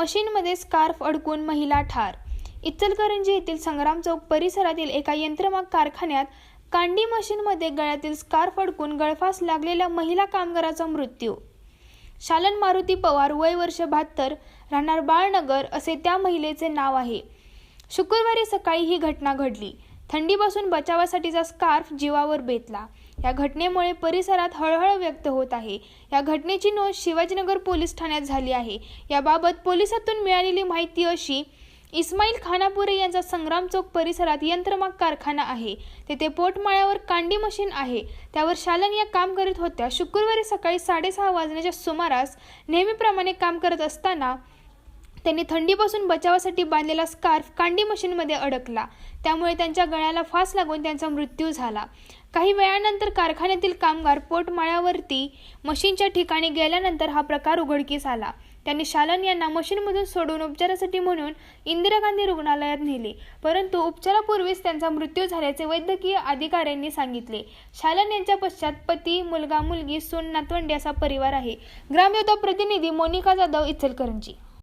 मशीनमध्ये स्कार्फ अडकून महिला ठार. इचलकरंजी येथील संग्राम चौक परिसरातील एका यंत्रमाग कारखान्यात कांडी मशीनमध्ये गळ्यातील स्कार्फ अडकून गळफास लागलेल्या महिला कामगाराचा मृत्यू. शालन मारुती पवार वय वर्ष बहात्तर राहणार बाळनगर असे त्या महिलेचे नाव आहे. शुक्रवारी सकाळी ही घटना घडली. थंडीपासून बचावासाठीचा स्कार्फ जीवावर बेतला. या घटनेमुळे परिसरात हळहळ व्यक्त होत आहे. या घटनेची नोंद शिवाजीनगर पोलीस ठाण्यात झाली आहे. याबाबत पोलिसातून मिळालेली माहिती अशी इस्माईल खानापुरे यांचा संग्राम चौक परिसरात यंत्रमाग कारखाना आहे. तेथे पोटमाळ्यावर कांडी मशीन आहे. त्यावर शालन या काम करीत होत्या. शुक्रवारी सकाळी साडेसहा वाजण्याच्या सुमारास नेहमीप्रमाणे काम करत असताना त्यांनी थंडीपासून बचावासाठी बांधलेला स्कार्फ कांडी मशीनमध्ये अडकला. त्यामुळे त्यांच्या गळ्याला फास लागून त्यांचा मृत्यू झाला. काही वेळानंतर कारखान्यातील कामगार पोटमाळ्यावरती मशीनच्या ठिकाणी गेल्यानंतर हा प्रकार उघडकीस आला. त्यांनी शालन यांना मशीनमधून सोडून उपचारासाठी म्हणून इंदिरा गांधी रुग्णालयात नेले. परंतु उपचारापूर्वीच त्यांचा मृत्यू झाल्याचे वैद्यकीय अधिकाऱ्यांनी सांगितले. शालन यांच्या पश्चात पती मुलगा मुलगी सून नातवंडी असा परिवार आहे. ग्रामयोद्धा प्रतिनिधी मोनिका जाधव इचलकरंजी.